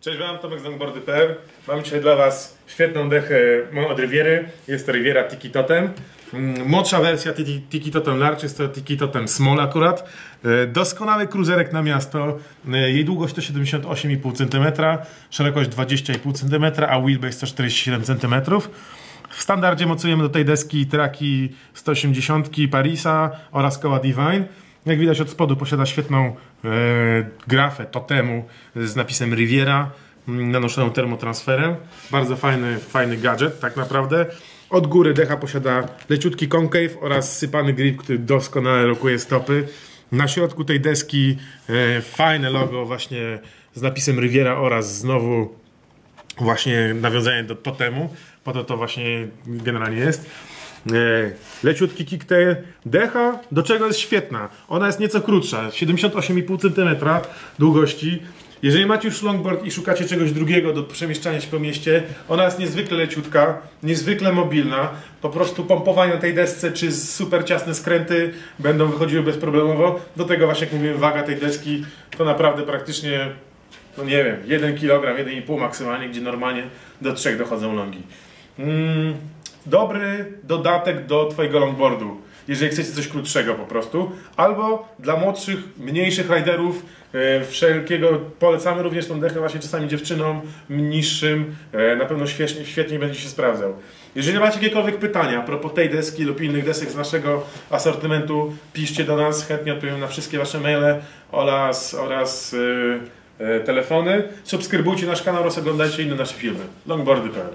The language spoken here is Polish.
Cześć Wam, Tomek z longboardy.pl. Mam dzisiaj dla Was świetną dechę od Riviery. Jest to Riviera Tiki Totem. Mm, Młodsza wersja Tiki, Totem Large jest to Tiki Totem Small akurat. E, Doskonały kruzerek na miasto. E, Jej długość to 78,5 cm, szerokość 20,5 cm, a wheelbase to 47 cm. W standardzie mocujemy do tej deski traki 180 Parisa oraz koła Divine. Jak widać od spodu posiada świetną e, grafę totemu z napisem Riviera, mm, nanoszoną termotransferem. Bardzo fajny, fajny gadżet tak naprawdę. Od góry decha posiada leciutki concave oraz sypany grip, który doskonale lokuje stopy. Na środku tej deski e, fajne logo właśnie z napisem Riviera oraz znowu właśnie nawiązanie do totemu. Po to to właśnie generalnie jest. Leciutki kicktail. Decha do czego jest świetna? Ona jest nieco krótsza, 78,5 cm długości. Jeżeli macie już longboard i szukacie czegoś drugiego do przemieszczania się po mieście, ona jest niezwykle leciutka, niezwykle mobilna. Po prostu pompowanie na tej desce czy super ciasne skręty będą wychodziły bezproblemowo. Do tego właśnie jak mówiłem, waga tej deski to naprawdę praktycznie no nie wiem, 1 kg, 1,5 maksymalnie, gdzie normalnie do 3 dochodzą longi. Mm, dobry dodatek do Twojego longboardu, jeżeli chcecie coś krótszego po prostu, albo dla młodszych, mniejszych riderów e, wszelkiego, polecamy również tą dechę właśnie czasami dziewczynom niższym, e, na pewno świetnie, świetnie będzie się sprawdzał. Jeżeli macie jakiekolwiek pytania a propos tej deski lub innych desek z naszego asortymentu, piszcie do nas, chętnie odpowiem na wszystkie Wasze maile oraz, oraz e, telefony. Subskrybujcie nasz kanał oraz oglądajcie inne nasze filmy. Longboardy.pl